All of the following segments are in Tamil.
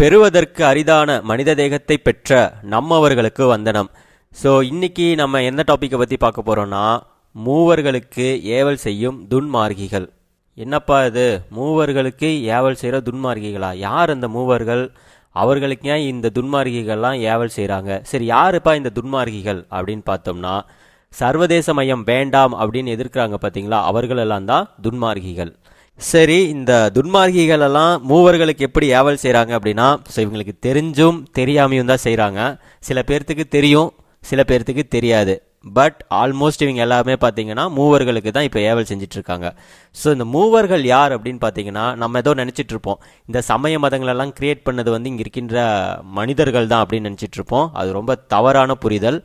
பெறுவதற்கு அரிதான மனித தேகத்தை பெற்ற நம்மவர்களுக்கு வந்தனம். ஸோ இன்னைக்கு நம்ம எந்த டாப்பிக்கை பற்றி பார்க்க போகிறோம்னா மூவர்களுக்கு ஏவல் செய்யும் துன்மார்கிகள். என்னப்பா இது? மூவர்களுக்கு ஏவல் செய்கிற துன்மார்கிகளா? யார் அந்த மூவர்கள்? அவர்களுக்கு ஏன் இந்த துன்மார்கிகள்லாம் ஏவல் செய்கிறாங்க சரி யாருப்பா இந்த துன்மார்கிகள் அப்படின்னு பார்த்தோம்னா சர்வதேச மையம் வேண்டாம் அப்படின்னு எதிர்க்கிறாங்க பார்த்தீங்களா? அவர்களெல்லாம் தான் துன்மார்கிகள். சரி இந்த துன்மார்கிகள் எல்லாம் மூவர்களுக்கு எப்படி ஏவல் செய்கிறாங்க அப்படின்னா ஸோ இவங்களுக்கு தெரிஞ்சும் தெரியாமையும் தான் செய்கிறாங்க சில பேர்த்துக்கு தெரியும் சில பேர்த்துக்கு தெரியாது. பட் ஆல்மோஸ்ட் இவங்க எல்லாமே பார்த்தீங்கன்னா மூவர்களுக்கு தான் இப்போ ஏவல் செஞ்சிட்ருக்காங்க. ஸோ இந்த மூவர்கள் யார் அப்படின்னு பார்த்தீங்கன்னா நம்ம ஏதோ நினச்சிட்ருப்போம். இந்த சமய மதங்களெல்லாம் கிரியேட் பண்ணது வந்து இங்கே இருக்கின்ற மனிதர்கள் தான் அப்படின்னு நினச்சிட்ருப்போம். அது ரொம்ப தவறான புரிதல்.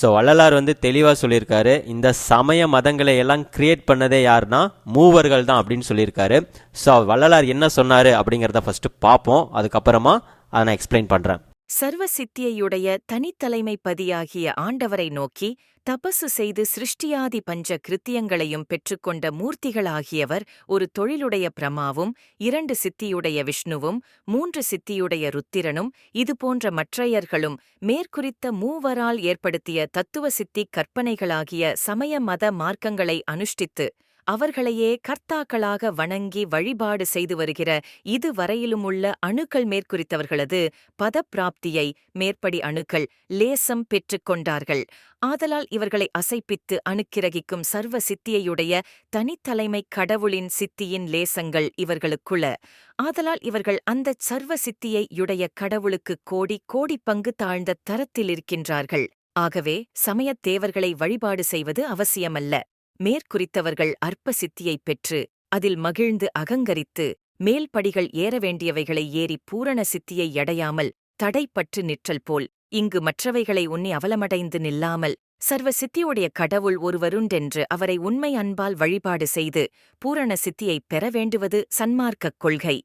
ஸோ வள்ளலார் வந்து தெளிவாக சொல்லியிருக்காரு இந்த சமய மதங்களை எல்லாம் கிரியேட் பண்ணதே யாருன்னா மூவர்கள் தான் அப்படின்னு சொல்லியிருக்காரு. ஸோ வள்ளலார் என்ன சொன்னார் அப்படிங்கிறத ஃபஸ்ட்டு பார்ப்போம். அதுக்கப்புறமா அதை நான் எக்ஸ்பிளைன் பண்ணுறேன் சர்வ சித்தியையுடைய தனித்தலைமை பதியாகிய ஆண்டவரை நோக்கி தபசு செய்து சிருஷ்டியாதி பஞ்ச கிருத்தியங்களையும் பெற்றுக்கொண்ட மூர்த்திகளாகியவர் ஒரு தொழிலுடைய பிரமாவும் இரண்டு சித்தியுடைய விஷ்ணுவும் மூன்று சித்தியுடைய ருத்திரனும் இதுபோன்ற மற்றையர்களும் மேற்குறித்த மூவரால் ஏற்படுத்திய தத்துவ சித்தி கற்பனைகளாகிய சமய மத மார்க்கங்களை அனுஷ்டித்து அவர்களையே கர்த்தாக்களாக வணங்கி வழிபாடு செய்து வருகிற இதுவரையிலுமுள்ள அணுக்கள் மேற்குறித்தவர்களது பதப்பிராப்தியை மேற்படி அணுக்கள் லேசம் பெற்றுக் கொண்டார்கள். ஆதலால் இவர்களை அசைப்பித்து அணுக்கிரகிக்கும் சர்வ சித்தியையுடைய தனித்தலைமை கடவுளின் சித்தியின் லேசங்கள் இவர்களுக்குள்ள. ஆதலால் இவர்கள் அந்தச் சர்வ சித்தியை யுடைய கடவுளுக்கு கோடி கோடி பங்கு தாழ்ந்த தரத்தில் இருக்கின்றார்கள் ஆகவே சமயத் தேவர்களை வழிபாடு செய்வது அவசியமல்ல. மேற்குறித்தவர்கள் அற்ப சித்தியைப் பெற்று அதில் மகிழ்ந்து அகங்கரித்து மேல்படிகள் ஏற வேண்டியவைகளை ஏறி பூரண சித்தியை அடையாமல் தடைப்பற்று நிற்றல் போல் இங்கு மற்றவைகளை உன்னி அவலமடைந்து நில்லாமல் சர்வ சித்தியுடைய கடவுள் ஒருவருண்டென்று அவரை உண்மை அன்பால் வழிபாடு செய்து பூரண சித்தியைப் பெற வேண்டுவது சன்மார்க்கக் கொள்கை.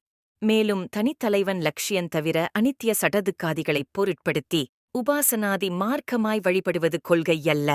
மேலும் தனித்தலைவன் லட்சியன் தவிர அனித்திய சடதுக்காதிகளைப் பொருட்படுத்தி உபாசனாதி மார்க்கமாய் வழிபடுவது கொள்கையல்ல.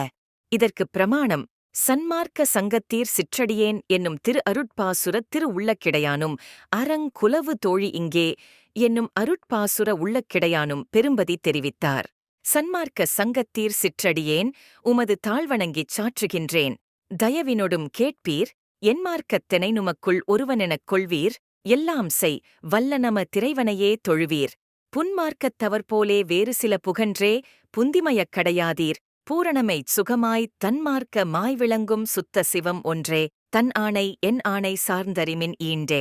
இதற்குப் பிரமாணம் சன்மார்க்க சங்கத்தீர் சிற்றடியேன் என்னும் திரு அருட்பாசுர திரு உள்ளக்கிடையானும் அறங்குலவு தோழி இங்கே என்னும் அருட்பாசுர உள்ளக்கிடையானும் பெரும்பதி தெரிவித்தார். சன்மார்க்க சங்கத்தீர் சிற்றடியேன் உமது தாழ்வணங்கிச் சாற்றுகின்றேன். தயவினொடும் கேட்பீர் என்மார்க்கத் நுமக்குள் ஒருவனெனக் கொள்வீர் எல்லாம் செய் வல்லநம திரைவனையே தொழுவீர். புன்மார்க்கத்தவர் போலே வேறு சில புகன்றே புந்திமயக் கடையாதீர். பூரணமைச் சுகமாய் தன்மார்க்க மாய் விளங்கும் சுத்த சிவம் ஒன்றே தன் ஆணை என் ஆணை சார்ந்தறிமின் ஈண்டே.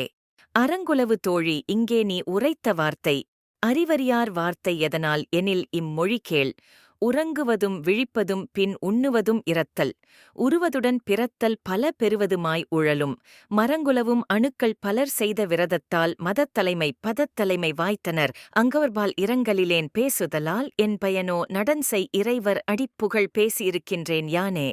அறங்குலவு தோழி இங்கே நீ உரைத்த வார்த்தை அறிவறியார் வார்த்தை எதனால் எனில் இம்மொழி கேள். உறங்குவதும் விழிப்பதும் பின் உண்ணுவதும் இரத்தல். உருவதுடன் பிறத்தல் பல பெறுவதுமாய் உழலும். மரங்குலவும் அணுக்கள் பலர் செய்த விரதத்தால் மதத்தலைமை பதத்தலைமை வாய்த்தனர். அங்கவர்பால் இரங்கலிலேன் பேசுதலால் என் பயனோ நடன்செய் இறைவர் அடிப்புகழ் பேசியிருக்கின்றேன் யானே!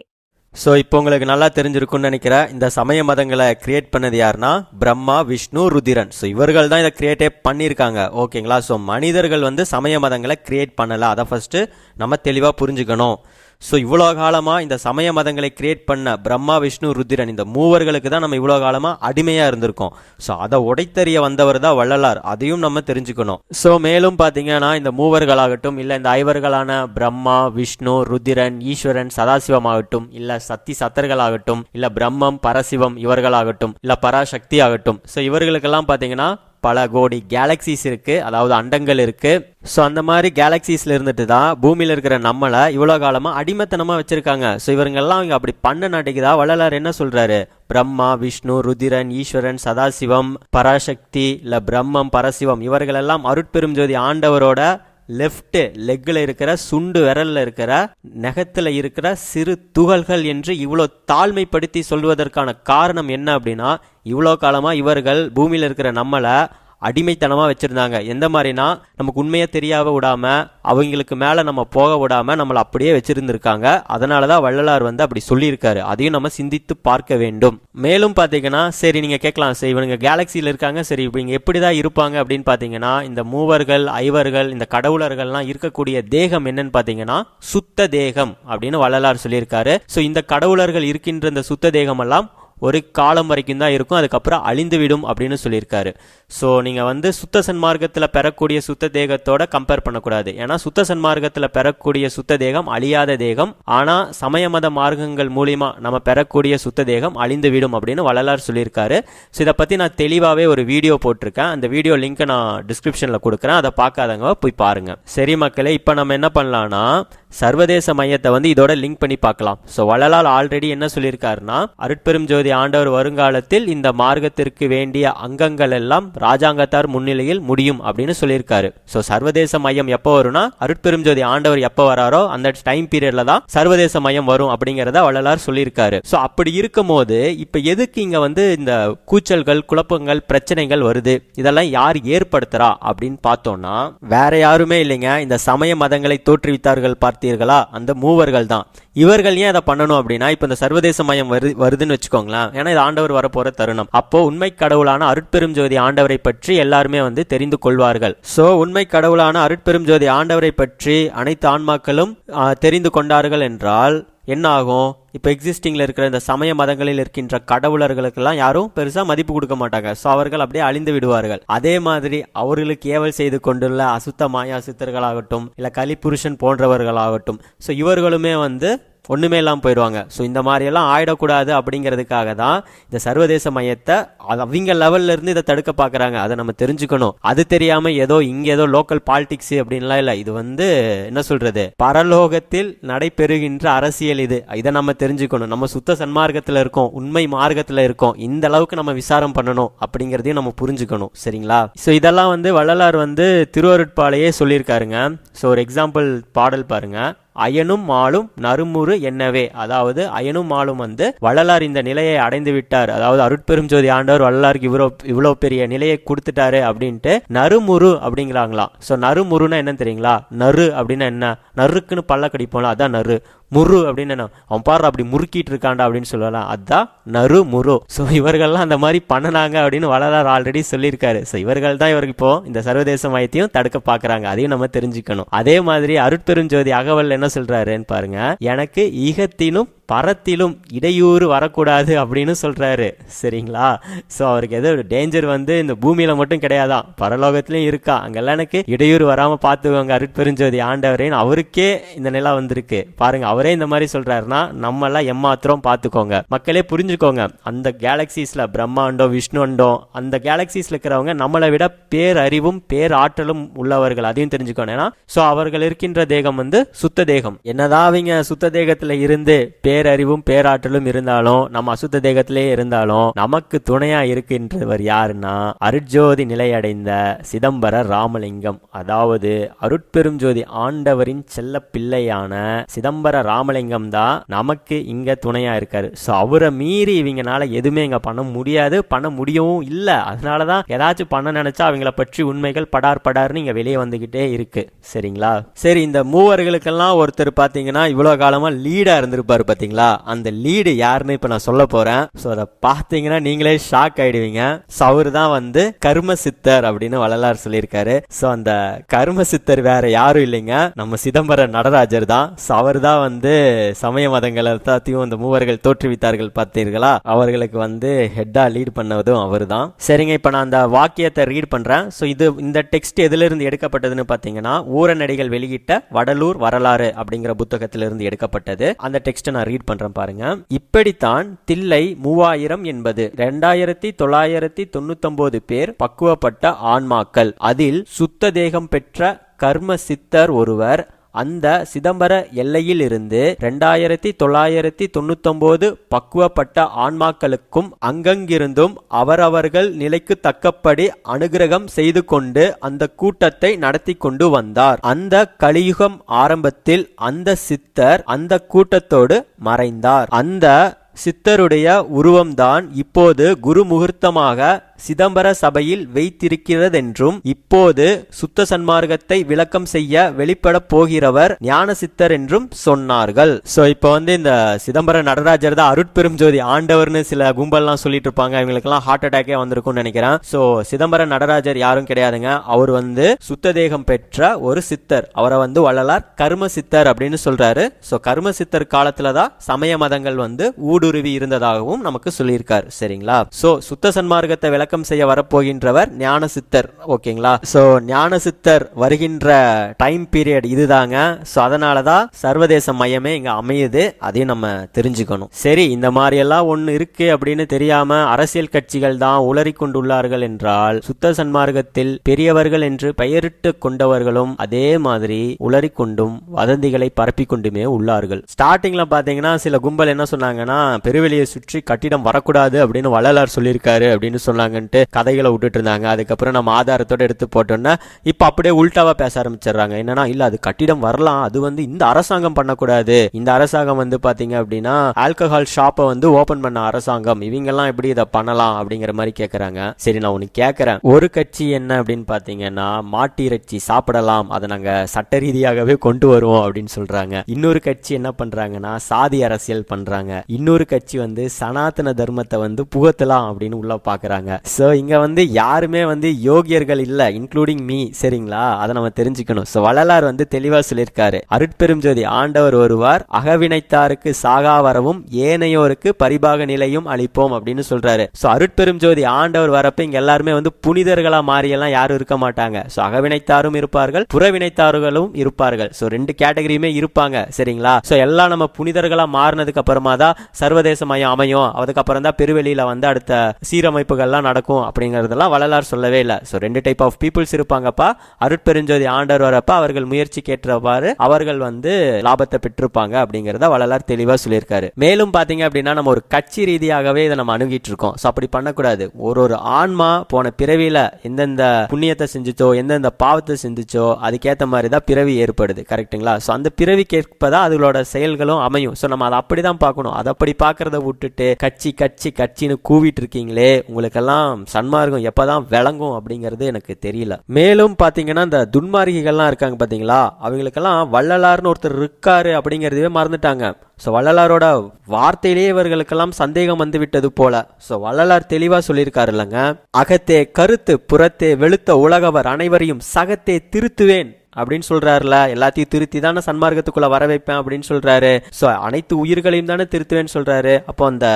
ஸோ இப்போ உங்களுக்கு நல்லா தெரிஞ்சிருக்கும்னு நினைக்கிறேன் இந்த சமய மதங்களை கிரியேட் பண்ணது யாருன்னா பிரம்மா விஷ்ணு ருதிரன். ஸோ இவர்கள் தான் இதை கிரியேட்டே பண்ணியிருக்காங்க. ஓகேங்களா ஸோ மனிதர்கள் வந்து சமய மதங்களை கிரியேட் பண்ணலை. அதை ஃபஸ்ட்டு நம்ம தெளிவாக புரிஞ்சுக்கணும். ஸோ இவ்வளோ காலமாக இந்த சமய மதங்களை கிரியேட் பண்ண பிரம்மா விஷ்ணு ருதிரன் இந்த மூவர்களுக்கு தான் நம்ம இவ்வளோ காலமாக அடிமையாக இருந்திருக்கோம். ஸோ அதை உடைத்தறிய வந்தவர் தான் வள்ளலார். அதையும் நம்ம தெரிஞ்சுக்கணும். ஸோ மேலும் பார்த்தீங்கன்னா இந்த மூவர்களாகட்டும் இல்லை இந்த ஐவர்களான பிரம்மா விஷ்ணு ருதிரன் ஈஸ்வரன் சதாசிவம் ஆகட்டும் இல்லை சக்தி சத்தர்களாகட்டும் இல்லை பிரம்மம் பரசிவம் இவர்களாகட்டும் இல்லை பராசக்தி ஆகட்டும் ஸோ இவர்களுக்கெல்லாம் பார்த்தீங்கன்னா பல கோடி கேலக்சிஸ் இருக்கு அதாவது அண்டங்கள் இருக்கு. ஸோ அந்த மாதிரி கேலக்சிஸ்ல இருந்துட்டு தான் பூமியில இருக்கிற நம்மளை இவ்வளோ காலமா அடிமைத்தனமா வச்சிருக்காங்க. ஸோ இவங்கெல்லாம் அவங்க அப்படி பண்ண நாட்டிக்குதா? வள்ளலார் என்ன சொல்றாரு? பிரம்மா விஷ்ணு ருதிரன் ஈஸ்வரன் சதாசிவம் பராசக்தி இல்ல பிரம்மம் பரசிவம் இவர்களெல்லாம் அருட்பெரும் ஜோதி ஆண்டவரோட லெஃப்ட் லெக்கில் இருக்கிற சுண்டு விரலில் இருக்கிற நகத்துல இருக்கிற சிறு துகள்கள் என்று இவ்வளோ தாழ்மைப்படுத்தி சொல்வதற்கான காரணம் என்ன அப்படின்னா இவ்வளோ காலமாக இவர்கள் பூமியில் இருக்கிற நம்மளை அடிமைத்தனமாக வச்சுருந்தாங்க. எந்த மாதிரினா நமக்கு உண்மையை தெரியாம விடாம அவங்களுக்கு மேலே நம்ம போக விடாம நம்மளை அப்படியே வச்சுருந்துருக்காங்க. அதனால தான் வள்ளலார் வந்து அப்படி சொல்லியிருக்காரு. அதையும் நம்ம சிந்தித்து பார்க்க வேண்டும். மேலும் பார்த்தீங்கன்னா சரி நீங்கள் கேட்கலாம். சரி இவனுங்க கேலக்சியில் இருக்காங்க. சரி இவங்க எப்படிதான் இருப்பாங்க அப்படின்னு பார்த்தீங்கன்னா இந்த மூவர்கள் ஐவர்கள் இந்த கடவுளர்கள்லாம் இருக்கக்கூடிய தேகம் என்னன்னு பார்த்தீங்கன்னா சுத்த தேகம் அப்படின்னு வள்ளலார் சொல்லியிருக்காரு. ஸோ இந்த கடவுளர்கள் இருக்கின்ற இந்த சுத்த தேகம் எல்லாம் ஒரு காலம் வரைக்கும் தான் இருக்கும் அதுக்கப்புறம் அழிந்துவிடும் அப்படின்னு சொல்லியிருக்காரு. ஸோ நீங்கள் வந்து சுத்த சன்மார்க்கத்தில் பெறக்கூடிய சுத்த தேகத்தோட கம்பேர் பண்ணக்கூடாது. ஏன்னா சுத்த சன்மார்க்கத்தில் பெறக்கூடிய சுத்த தேகம் அழியாத தேகம். ஆனால் சமய மத மார்க்கங்கள் மூலிமா நம்ம பெறக்கூடிய சுத்த தேகம் அழிந்துவிடும் அப்படின்னு வள்ளலார் சொல்லியிருக்காரு. ஸோ இதை பற்றி நான் தெளிவாகவே ஒரு வீடியோ போட்டிருக்கேன். அந்த வீடியோ லிங்க்கை நான் டிஸ்கிரிப்ஷனில் கொடுக்குறேன். அதை பார்க்காதவங்க போய் பாருங்கள் சரி மக்களே இப்போ நம்ம என்ன பண்ணலாம்னா சர்வதேச மையத்தை வந்து இதோட லிங்க் பண்ணி பார்க்கலாம். ஸோ வள்ளலால் ஆல்ரெடி என்ன சொல்லியிருக்காருன்னா அருட்பெரும் ஜோதி ஆண்டவர் வருங்காலத்தில் இந்த மார்க்கத்திற்கு வேண்டிய அங்கங்கள் எல்லாம் ராஜாங்கத்தார் முன்னிலையில் முடியும் அப்படின்னு சொல்லியிருக்காரு. ஸோ சர்வதேச மையம் எப்போ வரும்னா அருட்பெரும் ஜோதி ஆண்டவர் எப்போ வராரோ அந்த டைம் பீரியட்ல தான் சர்வதேச மையம் வரும் அப்படிங்கிறத வள்ளலார் சொல்லியிருக்காரு. ஸோ அப்படி இருக்கும்போது இப்போ எதுக்கு இங்க வந்து இந்த கூச்சல்கள் குழப்பங்கள் பிரச்சனைகள் வருது? இதெல்லாம் யார் ஏற்படுத்துறா அப்படின்னு பார்த்தோம்னா வேற யாருமே இல்லைங்க. இந்த சமய மதங்களை தோற்றுவித்தார்கள் பார்த்தீர்களா? அந்த மூவர்கள் தான். இவர்கள் ஏன் அதை பண்ணணும் அப்படின்னா இப்போ இந்த சர்வதேச மயம் வருது வருதுன்னு வச்சுக்கோங்களேன். ஏன்னா இது ஆண்டவர் வரப்போற தருணம். அப்போ உண்மை கடவுளான அருட்பெரும் ஜோதி ஆண்டவரை பற்றி எல்லாருமே வந்து தெரிந்து கொள்வார்கள். சோ உண்மை கடவுளான அருட்பெரும் ஜோதி ஆண்டவரை பற்றி அனைத்து ஆன்மாக்களும் தெரிந்து கொண்டார்கள் என்றால் என்ன ஆகும் இப்போ எக்ஸிஸ்டிங்ல இருக்கிற இந்த சமய மதங்களில் இருக்கின்ற கடவுளர்களுக்கெல்லாம் யாரும் பெருசா மதிப்பு கொடுக்க மாட்டாங்க. ஸோ அவர்கள் அப்படியே அழிந்து விடுவார்கள். அதே மாதிரி அவர்களுக்கு ஏவல் செய்து கொண்டுள்ள அசுத்த மாயா சித்தர்களாகட்டும் இல்ல கலிபுருஷன் போன்றவர்களாகட்டும் ஸோ இவர்களுமே வந்து ஒன்றுமே இல்லாமல் போயிடுவாங்க. ஸோ இந்த மாதிரியெல்லாம் ஆயிடக்கூடாது அப்படிங்கிறதுக்காக தான் இந்த சர்வதேச மையத்தை அது அவங்க லெவல்ல இருந்து இதை தடுக்க பார்க்குறாங்க. அதை நம்ம தெரிஞ்சுக்கணும். அது தெரியாமல் ஏதோ இங்கே ஏதோ லோக்கல் பாலிடிக்ஸ் அப்படின்லாம் இல்லை. இது வந்து என்ன சொல்கிறது பரலோகத்தில் நடைபெறுகின்ற அரசியல் இது. இதை நம்ம தெரிஞ்சுக்கணும். நம்ம சுத்த சன்மார்க்கத்தில் இருக்கோம். உண்மை மார்க்கத்தில் இருக்கோம். இந்த அளவுக்கு நம்ம விசாரம் பண்ணணும் அப்படிங்கிறதையும் நம்ம புரிஞ்சுக்கணும். சரிங்களா? ஸோ இதெல்லாம் வந்து வள்ளலார் வந்து திருவருட்பாலையே சொல்லியிருக்காருங்க. ஸோ ஒரு எக்ஸாம்பிள் பாடல் பாருங்க. அயனும் மாலும் நறுமுறு என்னவே. அதாவது அயனும் மாலும் வந்து வள்ளலார் இந்த நிலையை அடைந்து விட்டார். அதாவது அருட்பெரும் ஜோதி ஆண்டவர் வள்ளலாருக்கு இவ்வளோ இவ்வளோ பெரிய நிலையை கொடுத்துட்டாரு அப்படின்ட்டு நறுமுறு அப்படிங்கிறாங்களாம். ஸோ நறுமுறுனா என்னன்னு தெரியுங்களா? நறு அப்படின்னா என்ன? நறுக்குன்னு பல்ல கடிப்போம்ல அதான் நறு. முரு அப்படின்னு என்ன? அவன் பாரு அப்படி முறுக்கிட்டு இருக்காண்டா அப்படின்னு சொல்லலாம் அதான் நறு முரு. ஸோ இவர்கள்லாம் அந்த மாதிரி பண்ணனாங்க அப்படின்னு வள்ளலார் ஆல்ரெடி சொல்லியிருக்காரு. ஸோ இவர்கள் தான் இவருக்கு இப்போ இந்த சர்வதேச மயத்தையும் தடுக்க பார்க்குறாங்க. அதையும் நம்ம தெரிஞ்சுக்கணும். அதே மாதிரி அருட்பெருஞ்சோதி அகவல் என்ன சொல்றாருன்னு பாருங்க. எனக்கு ஈகத்தினும் பரத்திலும் இடையூறு வரக்கூடாது அப்படின்னு சொல்றாரு. சரிங்களா? ஸோ அவருக்கு ஏதோ டேஞ்சர் வந்து இந்த பூமியில மட்டும் கிடையாதான். பரலோகத்துலேயும் இருக்கா? அங்கெல்லாம் எனக்கு இடையூறு வராம பார்த்துக்கோங்க அருட்பெருஞ்சோதி ஆண்டவரேன்னு அவருக்கே இந்த நிலா வந்திருக்கு. பாருங்க அவரே இந்த மாதிரி சொல்றாருன்னா நம்மளாம் எம்மாத்திரம் பார்த்துக்கோங்க. மக்களே புரிஞ்சுக்கோங்க. அந்த கேலக்சிஸில் பிரம்மாண்டம் விஷ்ணுண்டோ அந்த கேலக்சிஸில் இருக்கிறவங்க நம்மளை விட பேரறிவும் பேராற்றலும் உள்ளவர்கள். அதையும் தெரிஞ்சுக்கணும். ஏன்னா ஸோ அவர்கள் இருக்கின்ற தேகம் வந்து சுத்த தேகம். என்னதான் அவங்க சுத்த தேகத்துல இருந்து பேரறிவும் பேராற்றலும் இருந்தாலும் நம்ம அசுத்த தேகத்திலே இருந்தாலும் நமக்கு துணையா இருக்கின்றவர் யாருன்னா அருட்ஜோதி நிலையடைந்த சிதம்பர ராமலிங்கம். அதாவது அருட்பெரும் ஜோதி ஆண்டவரின் செல்ல பிள்ளையான சிதம்பர ராமலிங்கம் தான் நமக்கு இங்க துணையா இருக்காரு. ஸோ அவரை மீறி இவங்கனால எதுவுமே இங்க பண்ண முடியாது பண்ண முடியவும் இல்லை. அதனாலதான் ஏதாச்சும் பண்ண நினைச்சா அவங்கள பற்றி உண்மைகள் படார் படார்னு இங்க வெளியே வந்துகிட்டே இருக்கு. சரிங்களா? சரி இந்த மூவர்களுக்கெல்லாம் ஒருத்தர் பாத்தீங்கன்னா இவ்வளவு காலமா லீடா இருந்திருப்பாரு பாத்தீங்களா? அந்த லீடு யாருன்னு இப்ப நான் சொல்ல போறேன். ஸோ அதை பார்த்தீங்கன்னா நீங்களே ஷாக் ஆயிடுவீங்க. ஸோ அவர் தான் வந்து கர்ம சித்தர் அப்படின்னு வள்ளலார் சொல்லியிருக்காரு. ஸோ அந்த கர்ம சித்தர் வேற யாரும் இல்லைங்க. நம்ம சிதம்பரம் நடராஜர் தான். ஸோ அவர் தான் வந்து சமய மதங்கள் எல்லாத்தையும் அந்த மூவர்கள் தோற்றுவித்தார்கள் பார்த்தீர்களா? அவர்களுக்கு வந்து ஹெட்டா லீட் பண்ணதும் அவர் தான். சரிங்க இப்போ நான் அந்த வாக்கியத்தை ரீட் பண்றேன். ஸோ இது இந்த டெக்ஸ்ட் எதுல இருந்து எடுக்கப்பட்டதுன்னு பார்த்தீங்கன்னா ஊரநடிகள் வெளியிட்ட வடலூர் வரலாறு அப்படிங்கிற புத்தகத்திலிருந்து எடுக்கப்பட்டது. அந்த டெக்ஸ்ட்டை நான் ரீட் பண்றேன் பாருங்க. இப்படித்தான் தில்லை மூவாயிரம் என்பது ரெண்டாயிரத்தி தொள்ளாயிரத்தி தொண்ணூத்தொன்பது பேர் பக்குவப்பட்ட ஆன்மாக்கள். அதில் சுத்த தேகம் பெற்ற கர்ம சித்தர் ஒருவர் அந்த சிதம்பர எல்லையிலிருந்து ரெண்டாயிரத்தி தொள்ளாயிரத்தி தொண்ணூத்தொன்பது பக்குவப்பட்ட ஆன்மாக்களுக்கும் அங்கங்கிருந்தும் அவரவர்கள் நிலைக்கு தக்கபடி அனுகிரகம் செய்து கொண்டு அந்த கூட்டத்தை நடத்தி கொண்டு வந்தார். அந்த கலியுகம் ஆரம்பத்தில் அந்த சித்தர் அந்த கூட்டத்தோடு மறைந்தார். அந்த சித்தருடைய உருவம்தான் இப்போது குரு முகூர்த்தமாக சிதம்பர சபையில் வைத்திருக்கிறதென்றும் இப்போது சுத்த சன்மார்க்கத்தை விளக்கம் செய்ய வெளிப்படப் போகிறவர் ஞான சித்தர் என்றும் சொன்னார்கள். சோ இப்போ வந்து இந்த சிதம்பர நடராஜர் தான் அருட்பெரும் ஜோதி ஆண்டவர்னு சில கும்பல்லாம் சொல்லிட்டு இருப்பாங்க இவங்களுக்கெல்லாம் ஹார்ட் அட்டாக்கே வந்திருக்கும்னு நினைக்கிறேன். ஸோ சிதம்பர நடராஜர் யாரும் கிடையாதுங்க. அவர் வந்து சுத்த தேகம் பெற்ற ஒரு சித்தர். அவரை வந்து வள்ளலார் கர்ம சித்தர் அப்படின்னு சொல்றாரு. சோ கர்ம சித்தர் காலத்துல தான் சமய மதங்கள் வந்து ஊடுருவி இருந்ததாகவும் நமக்கு சொல்லியிருக்காரு. சரிங்களா? சோ சுத்த சன்மார்க்கத்தை விளக்கம் செய்ய வரப்போகின்றவர் ஞான சித்தர் ஓகேங்களா? சோ ஞான சித்தர் வருகின்ற டைம் பீரியட் இதுதாங்க. சோ அதனாலதான் சர்வதேச மையமே இங்க அமையுது. அதையும் நம்ம தெரிஞ்சுக்கணும். சரி இந்த மாதிரி எல்லாம் ஒண்ணு இருக்கு அப்படின்னு தெரியாம அரசியல் கட்சிகள் தான் உளறி கொண்டுள்ளார்கள் என்றால் சுத்த சன்மார்க்கத்தில் பெரியவர்கள் என்று பெயரிட்டு கொண்டவர்களும் அதே மாதிரி உளறி கொண்டும் வதந்திகளை பரப்பி கொண்டுமே உள்ளார்கள். ஸ்டார்டிங்ல பாத்தீங்கன்னா சில கும்பல் என்ன சொன்னாங்கன்னா பெருவெளியை சுற்றி கட்டிடம் வரக்கூடாது அப்படின்னு வள்ளலார் சொல்லியிருக்காரு அப்படின்னு சொன்னாங்க. சொன்னாங்கன்ட்டு கதைகளை விட்டுட்டு இருந்தாங்க அதுக்கப்புறம் நம்ம ஆதாரத்தோட எடுத்து போட்டோம்னா இப்போ அப்படியே உல்டாவா பேச ஆரம்பிச்சிடுறாங்க. என்னன்னா இல்ல அது கட்டிடம் வரலாம். அது வந்து இந்த அரசாங்கம் பண்ணக்கூடாது. இந்த அரசாங்கம் வந்து பார்த்தீங்க அப்படின்னா ஆல்கஹால் ஷாப்பை வந்து ஓப்பன் பண்ண அரசாங்கம். இவங்கெல்லாம் எப்படி இதை பண்ணலாம் அப்படிங்கிற மாதிரி கேட்குறாங்க சரி நான் உனக்கு கேட்குறேன் ஒரு கட்சி என்ன அப்படின்னு பார்த்தீங்கன்னா மாட்டிறைச்சி சாப்பிடலாம். அதை நாங்கள் சட்ட ரீதியாகவே கொண்டு வருவோம் அப்படின்னு சொல்கிறாங்க இன்னொரு கட்சி என்ன பண்ணுறாங்கன்னா சாதி அரசியல் பண்ணுறாங்க இன்னொரு கட்சி வந்து சனாதன தர்மத்தை வந்து புகத்தலாம் அப்படின்னு உள்ள பாக்குறாங்க. ஸோ இங்க வந்து யாருமே வந்து யோகியர்கள் இல்ல இன்க்ளூடிங் மீ சரிங்களா? அதை நம்ம தெரிஞ்சுக்கணும். ஸோ வள்ளலார் வந்து தெளிவா சொல்லியிருக்காரு. அருட்பெரும் ஜோதி ஆண்டவர் வருவார் அகவினைத்தாருக்கு சாகா வரவும் ஏனையோருக்கு பரிபாக நிலையும் அளிப்போம் அப்படின்னு சொல்றாரு. ஸோ அருட்பெரும் ஜோதி ஆண்டவர் வரப்ப இங்க எல்லாருமே வந்து புனிதர்களா மாறியெல்லாம் யாரும் இருக்க மாட்டாங்க. சோ அகவினைத்தாரும் இருப்பார்கள் புறவினைத்தார்களும் இருப்பார்கள். சோ ரெண்டு கேட்டகரியுமே இருப்பாங்க சரிங்களா? சோ எல்லாம் நம்ம புனிதர்களா மாறினதுக்கு அப்புறமா தான் சர்வதேச மையம் அமையும். அதுக்கப்புறம் தான் பெருவெளியில வந்து அடுத்த சீரமைப்புகள்லாம் நடக்கும் அப்படிங்கிறதெல்லாம் வள்ளலார் சொல்லவே இல்லை. ஸோ ரெண்டு டைப் ஆஃப் பீப்புள்ஸ் இருப்பாங்கப்பா. அருட்பெருஞ்சோதி ஆண்டர் வரப்ப அவர்கள் முயற்சி கேட்டவாறு அவர்கள் வந்து லாபத்தை பெற்றிருப்பாங்க அப்படிங்கறத வள்ளலார் தெளிவாக சொல்லியிருக்காரு. மேலும் பார்த்தீங்க அப்படின்னா நம்ம ஒரு கட்சி ரீதியாகவே இதை நம்ம அணுகிட்டு இருக்கோம். ஸோ அப்படி பண்ணக்கூடாது. ஒரு ஒரு ஆன்மா போன பிறவியில் எந்தெந்த புண்ணியத்தை செஞ்சுச்சோ எந்தெந்த பாவத்தை செஞ்சுச்சோ அதுக்கேற்ற மாதிரி தான் பிறவி ஏற்படுது. கரெக்ட்டுங்களா ஸோ அந்த பிறவி கேட்பதா அதுகளோட செயல்களும் அமையும். ஸோ நம்ம அதை அப்படிதான் பார்க்கணும். அதை அப்படி பார்க்கறத விட்டுட்டு கட்சி கட்சி கட்சின்னு கூவிட்டு இருக்கீங்களே உங்களுக்கெல்லாம் சன்மார்க்கம் எப்பதான் விளங்கும் அப்படிங்கிறது எனக்கு தெரியல. மேலும் பார்த்தீங்கன்னா இந்த துன்மார்கிகள்லாம் இருக்காங்க பார்த்தீங்களா அவங்களுக்கெல்லாம் வள்ளலார்னு ஒருத்தர் இருக்காரு அப்படிங்கிறதவே மறந்துட்டாங்க. ஸோ வள்ளலாரோட வார்த்தையிலேயே இவர்களுக்கெல்லாம் சந்தேகம் வந்து விட்டது போல. ஸோ வள்ளலார் தெளிவா சொல்லியிருக்காரு இல்லைங்க அகத்தே கருத்து புறத்தே வெளுத்த உலகவர் அனைவரையும் சகத்தே திருத்துவேன் அப்படின்னு சொல்றாருல எல்லாத்தையும் திருத்தி தானே சன்மார்க்கத்துக்குள்ள வர வைப்பேன் அப்படின்னு சொல்றாரு. ஸோ அனைத்து உயிர்களையும் தானே திருத்துவேன்னு சொல்றாரு. அப்போ அந்த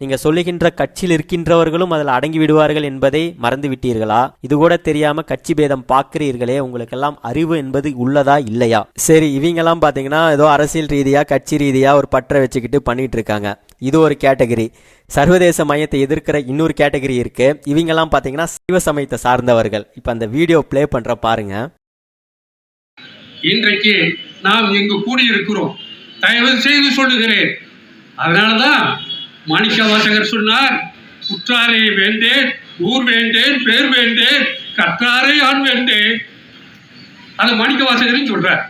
நீங்கள் சொல்லுகின்ற கட்சியில் இருக்கின்றவர்களும் அதில் அடங்கி விடுவார்கள் என்பதை மறந்து விட்டீர்களா? இது கூட தெரியாமல் கட்சி பேதம் பார்க்கிறீர்களே உங்களுக்கெல்லாம் அறிவு என்பது உள்ளதா இல்லையா? சரி இவங்கெல்லாம் பார்த்தீங்கன்னா ஏதோ அரசியல் ரீதியாக கட்சி ரீதியாக ஒரு பற்றை வச்சுக்கிட்டு பண்ணிட்டு இருக்காங்க. இது ஒரு கேட்டகரி. சர்வதேச மையத்தை எதிர்க்கிற இன்னொரு கேட்டகரி இருக்கு. இவங்கெல்லாம் பார்த்தீங்கன்னா சைவ சமயத்தை சார்ந்தவர்கள். இப்போ அந்த வீடியோ ப்ளே பண்ற பாருங்க. இன்றைக்கு நாம் இங்கு கூடியிருக்கிறோம். தயவு செய்து சொல்லுகிறேன். அதனாலதான் மாணிக்க வாசகர் சொன்னார் உற்றாரை வேண்டேன் ஊர் வேண்டேன் பேர் வேண்டேன் கற்றாரை ஆண் வேண்டேன் அது மாணிக்க வாசகரும் சொல்றார்.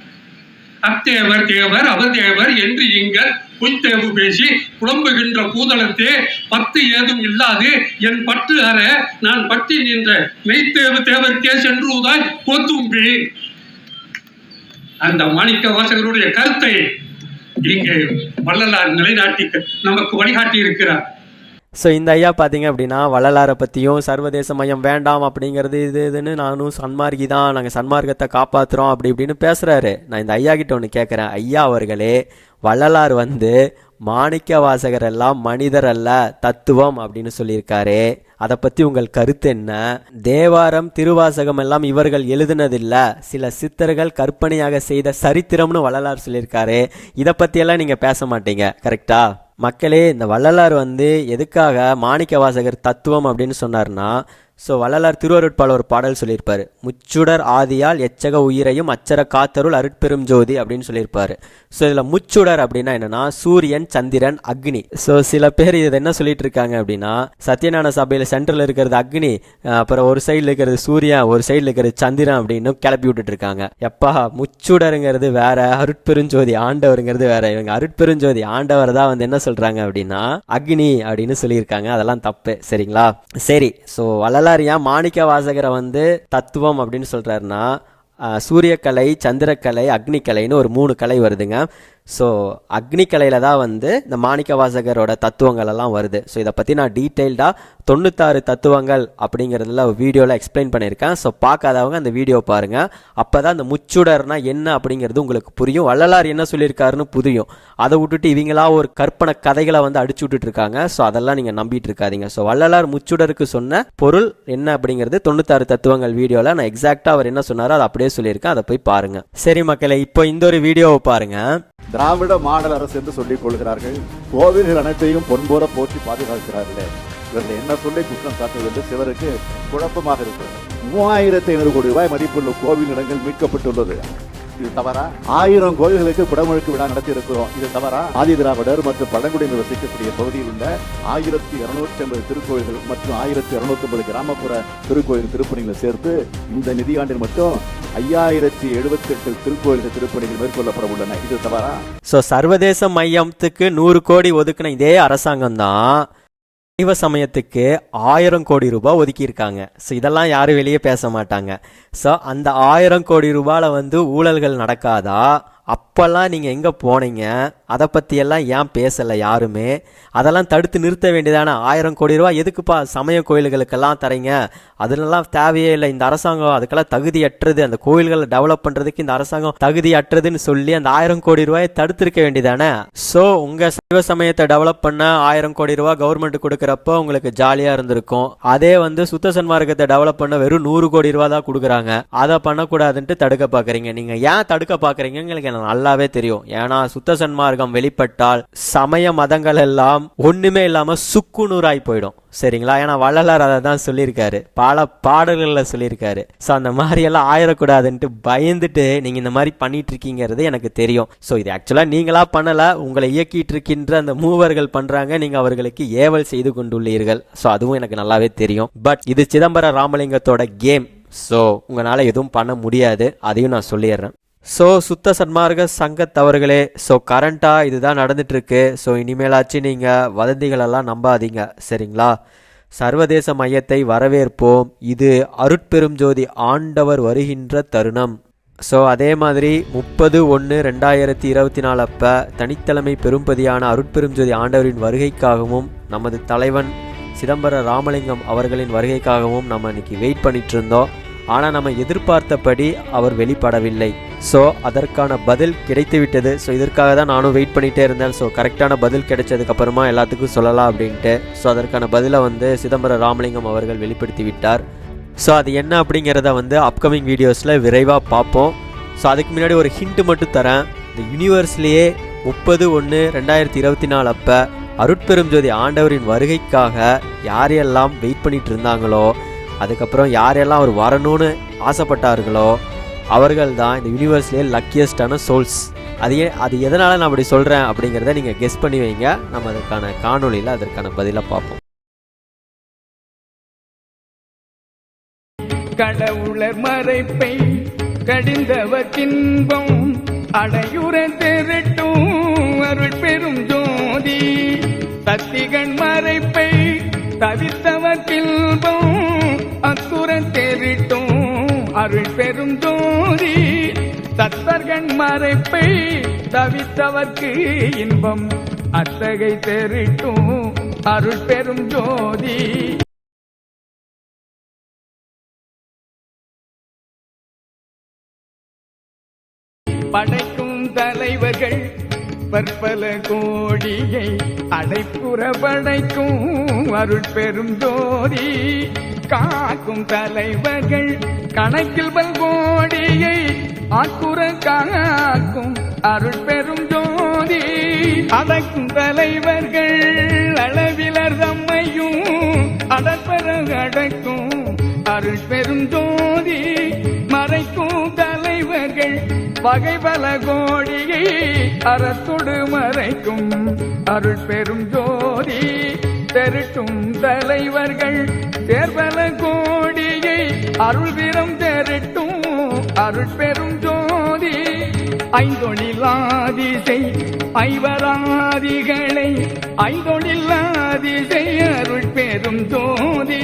அத்தேவர் தேவர் அவர் தேவர் என்று இங்கள் பொய்த்தேவு பேசி புலம்புகின்ற பூதளத்தே பத்து ஏதும் இல்லாது என் பட்டு அற நான் பற்றி நின்ற மெய்த்தேவு தேவர்க்கே சென்று கோத்தும்பி அந்த மாணிக்க வாசகருடைய கருத்தை இங்கே வள்ளலார் நிலைநாட்டி நமக்கு வழிகாட்டி இருக்கிறார் ஸோ இந்த ஐயா பார்த்தீங்க அப்படின்னா வள்ளலாரை பற்றியும் சர்வதேச மையம் வேண்டாம் அப்படிங்கிறது இது இதுன்னு நானும் சன்மார்கி தான் நாங்கள் சன்மார்க்கத்தை காப்பாற்றுறோம் அப்படி இப்படின்னு பேசுகிறாரு நான் இந்த ஐயா கிட்ட ஒன்று கேட்குறேன் ஐயா அவர்களே வள்ளலார் வந்து மாணிக்க வாசகர் எல்லாம் மனிதர் அல்ல தத்துவம் அப்படின்னு சொல்லியிருக்காரு. அதை பற்றி உங்கள் கருத்து என்ன? தேவாரம் திருவாசகம் எல்லாம் இவர்கள் எழுதுனதில்ல. சில சித்தர்கள் கற்பனையாக செய்த சரித்திரம்னு வள்ளலார் சொல்லியிருக்காரு. இதை பற்றியெல்லாம் நீங்கள் பேச மாட்டீங்க கரெக்டா? மக்களே இந்த வள்ளலார் வந்து எதுக்காக மாணிக்க வாசகர் தத்துவம் அப்படின்னு சொன்னார்னா ஸோ வள்ளலார் திருவருட்பால் ஒரு பாடல் சொல்லியிருப்பார். முச்சுடர் ஆதியால் எச்சக உயிரையும் அச்சர காத்தருள் அருட்பெரும் ஜோதி அப்படின்னு சொல்லியிருப்பார். ஸோ இதில் முச்சுடர் அப்படின்னா என்னன்னா சூரியன் சந்திரன் அக்னி ஸோ சில பேர் இது என்ன சொல்லிட்டு இருக்காங்க அப்படின்னா சத்யநாராயண சபையில் சென்டரில் இருக்கிறது அக்னி அப்புறம் ஒரு சைடில் இருக்கிறது சூரியன் ஒரு சைடில் இருக்கிறது சந்திரன் அப்படின்னு கிளப்பி விட்டுட்டு இருக்காங்க எப்பா முச்சுடருங்கிறது வேற அருட்பெருஞ்சோதி ஆண்டவருங்கிறது வேற இவங்க அருட்பெருஞ்சோதி ஆண்டவர் தான் வந்து என்ன சொல்றாங்க அப்படின்னா அக்னி அப்படின்னு சொல்லியிருக்காங்க. அதெல்லாம் தப்பு. சரிங்களா? சரி. ஸோ வள்ளலார் ஏன் மாணிக்க வாசகரை வந்து தத்துவம் அப்படின்னு சொல்றாருன்னா சூரியக்கலை சந்திரக்கலை அக்னிக்கலைன்னு ஒரு மூணு கலை வருதுங்க. ஸோ அக்னிக்கலையில் தான் வந்து இந்த மாணிக்க வாசகரோட தத்துவங்கள் எல்லாம் வருது. ஸோ இதை பற்றி நான் டீட்டெயில்டாக தொண்ணூத்தாறு தத்துவங்கள் அப்படிங்கிறதுல வீடியோவில் எக்ஸ்பிளைன் பண்ணியிருக்கேன். ஸோ பார்க்காதவங்க அந்த வீடியோ பாருங்கள் அப்போ தான் அந்த முச்சுடர்னா என்ன அப்படிங்கிறது உங்களுக்கு புரியும். வள்ளலார் என்ன சொல்லியிருக்காருன்னு புரியும். அதை விட்டுட்டு இவங்களா ஒரு கற்பனை கதைகளை வந்து அடிச்சு விட்டுட்டு இருக்காங்க. ஸோ அதெல்லாம் நீங்கள் நம்பிட்டு இருக்காதீங்க. ஸோ வள்ளலார் முச்சுடருக்கு சொன்ன பொருள் என்ன அப்படிங்கிறது தொண்ணூத்தாறு தத்துவங்கள் வீடியோவில் நான் எக்ஸாக்டாக அவர் என்ன சொன்னாரோ அதை அப்படியே சொல்லியிருக்கேன். அதை போய் பாருங்கள் சரி மக்களை இப்போ இந்த ஒரு வீடியோவை பாருங்கள் திராவிட மாடல் அரசு என்று சொல்லிக் கொள்கிறார்கள். கோவில்கள் அனைத்தையும் பொன்போல போற்றி பாதுகாக்கிறார்களே. இவர்கள் என்ன சொல்லி குற்றம் சாட்டுவது என்று சிலருக்கு குழப்பமாக இருக்கிறது. மூவாயிரத்தி ஐநூறு கோடி ரூபாய் மதிப்புள்ள கோவில் இடங்கள் மீட்கப்பட்டுள்ளது. இது தவறா? ஆயிரம் கோயில்களுக்கு குடமுழுக்கு விழா நடத்தி இருக்கிறோம் இது தவறா? ஆதி திராவிடர் மற்றும் பழங்குடியினர் வசிக்கக்கூடிய பகுதியில் உள்ள ஆயிரத்தி இருநூற்றி ஐம்பது திருக்கோயில்கள் மற்றும் ஆயிரத்தி இருநூத்தி ஐம்பது கிராமப்புற திருக்கோயில் திருப்பணிகளை சேர்த்து இந்த நிதியாண்டில் மட்டும் ஐயாயிரத்தி எழுபத்தி எட்டு திருக்கோயில்கள் திருப்பணிகள் மேற்கொள்ளப்பட உள்ளன. இது தவறா? ஸோ சர்வதேச மையத்துக்கு நூறு கோடி ஒதுக்குன இதே அரசாங்கம் தான் சைவ சமயத்துக்கு ஆயிரம் கோடி ரூபாய் ஒதுக்கியிருக்காங்க. ஸோ இதெல்லாம் யாரும் வெளியே பேச மாட்டாங்க. ஸோ அந்த ஆயிரம் கோடி ரூபாயில் வந்து ஊழல்கள் நடக்காதா? அப்போல்லாம் நீங்கள் எங்கே போனீங்க? அதை பற்றியெல்லாம் ஏன் பேசலை யாருமே? அதெல்லாம் தடுத்து நிறுத்த வேண்டியதானே? ஆயிரம் கோடி ரூபா எதுக்குப்பா சமய கோயில்களுக்கெல்லாம் தரீங்க? அதுலலாம் தேவையே இல்லை. இந்த அரசாங்கம் அதுக்கெல்லாம் தகுதியற்றது. அந்த கோயில்களை டெவலப் பண்ணுறதுக்கு இந்த அரசாங்கம் தகுதியற்றதுன்னு சொல்லி அந்த ஆயிரம் கோடி ரூபாயை தடுத்திருக்க வேண்டியதானே? ஸோ உங்கள் சைவ சமயத்தை டெவலப் பண்ண ஆயிரம் கோடி ரூபா கவர்மெண்ட் கொடுக்குறப்போ உங்களுக்கு ஜாலியாக இருந்திருக்கும். அதே வந்து சுத்த சன்மார்க்கத்தை டெவலப் பண்ண வெறும் நூறு கோடி ரூபா தான் கொடுக்குறாங்க. அதை பண்ணக்கூடாதுன்ட்டு தடுக்க பார்க்குறீங்க நீங்கள் ஏன் தடுக்க பார்க்குறீங்க எங்களுக்கு எனக்கு நல்லாவே தெரியும். ஏன்னா சுத்த சன்மார்க்கம் வெளிப்பட்டால் சமய மதங்கள் எல்லாம் ஒண்ணுமே இல்லாம சுக்குநூறாய் போயிடும். சரிங்களா? ஏன்னா வள்ளலார் அதை தான் சொல்லியிருக்காரு. பல பாடல்களில் சொல்லியிருக்காரு. ஸோ அந்த மாதிரி எல்லாம் ஆயிடக்கூடாதுன்ட்டு பயந்துட்டு நீங்கள் இந்த மாதிரி பண்ணிட்டு இருக்கீங்கிறது எனக்கு தெரியும். ஸோ இது ஆக்சுவலாக நீங்களா பண்ணலை உங்களை இயக்கிட்டு இருக்கின்ற அந்த மூவர்கள் பண்ணுறாங்க நீங்கள் அவர்களுக்கு ஏவல் செய்து கொண்டுள்ளீர்கள். ஸோ அதுவும் எனக்கு நல்லாவே தெரியும். பட் இது சிதம்பரம் ராமலிங்கத்தோட கேம் ஸோ உங்களால் எதுவும் பண்ண முடியாது. அதையும் நான் சொல்லிடுறேன். ஸோ சுத்த சன்மார்க்க சங்கத்தவர்களே ஸோ கரண்ட்டாக இதுதான் நடந்துட்டுருக்கு. ஸோ இனிமேலாச்சு நீங்கள் வதந்திகளெல்லாம் நம்பாதீங்க. சரிங்களா? சர்வதேச மையத்தை வரவேற்போம். இது அருட்பெரும் ஜோதி ஆண்டவர் வருகின்ற தருணம். ஸோ அதே மாதிரி முப்பது ஒன்று ரெண்டாயிரத்தி இருபத்தி நாலு அப்போ தனித்தலைமை பெரும்பதியான அருட்பெரும் ஜோதி ஆண்டவரின் வருகைக்காகவும் நமது தலைவன் சிதம்பர ராமலிங்கம் அவர்களின் வருகைக்காகவும் நம்ம இன்னைக்கு வெயிட் பண்ணிட்டு இருந்தோம். ஆனால் நம்ம எதிர்பார்த்தபடி அவர் வெளிப்படவில்லை. ஸோ அதற்கான பதில் கிடைத்து விட்டது ஸோ இதற்காக தான் நானும் வெயிட் பண்ணிகிட்டே இருந்தேன். ஸோ கரெக்டான பதில் கிடைச்சதுக்கப்புறமா எல்லாத்துக்கும் சொல்லலாம் அப்படின்ட்டு. ஸோ அதற்கான பதிலை வந்து சிதம்பர ராமலிங்கம் அவர்கள் வெளிப்படுத்தி விட்டார் ஸோ அது என்ன அப்படிங்கிறத வந்து அப்கமிங் வீடியோஸில் விரைவாக பார்ப்போம். ஸோ அதுக்கு முன்னாடி ஒரு ஹிண்ட்டு மட்டும் தரேன். இந்த யூனிவர்ஸ்லேயே முப்பது ஒன்று ரெண்டாயிரத்தி இருபத்தி நாலு அப்போ அருட்பெரும் ஜோதி ஆண்டவரின் வருகைக்காக யாரையெல்லாம் வெயிட் பண்ணிட்டு இருந்தாங்களோ அதுக்கப்புறம் யாரெல்லாம் அவர் வரணும்னு ஆசைப்பட்டார்களோ அவர்கள் தான் இந்த யூனிவர்ஸ்லேயே லக்கியஸ்டான சோல்ஸ் அது ஏன் அது எதனால் நான் அப்படி சொல்கிறேன் அப்படிங்கிறத நீங்கள் கெஸ் பண்ணி வைங்க. நம்ம அதற்கான காணொலியில் அதற்கான பதிலை பார்ப்போம். கடவுளர் மறைப்பை கடிந்தவர் இன்பம் அடையுற திருட்டும் அருள் பெரும் ஜோதி. சத்திகன் மறைப்பை தவித்தவர் பில்பம் அத்துர தெரிட்டும் அருள் பெரும் ஜோதி. சத்தர்கண் மறைப்பை தவித்தவர்க்கு இன்பம் அத்தகை தெரிட்டும் அருள் பெரும் ஜோதி. படைக்கும் தலைவர்கள் பற்பல கோடியை அடைப்புற படைக்கும் அருள் ஜோதி. காக்கும் தலைவர்கள் கணக்கில் பல்கோடியை ஆக்குற காக்கும் அருட்பெரும் ஜோதி. அடக்கும் தலைவர்கள் அளவிலர் தம்மையும் அடற்பெற அடக்கும் அருள் பெரும் ஜோதி. மறைக்கும் வகை பல கோடியை அறத்தொடு மறைக்கும் அருள் பெரும் ஜோதி தெருட்டும் தலைவர்கள் தேர்வல கோடியை அருள் வீரம் தெருட்டும் அருள் பெரும் ஜோதி. ஐந்தொழிலாதிசை ஐவராதிகளை ஐந்தொழிலாதிசை அருள் பெரும் ஜோதி.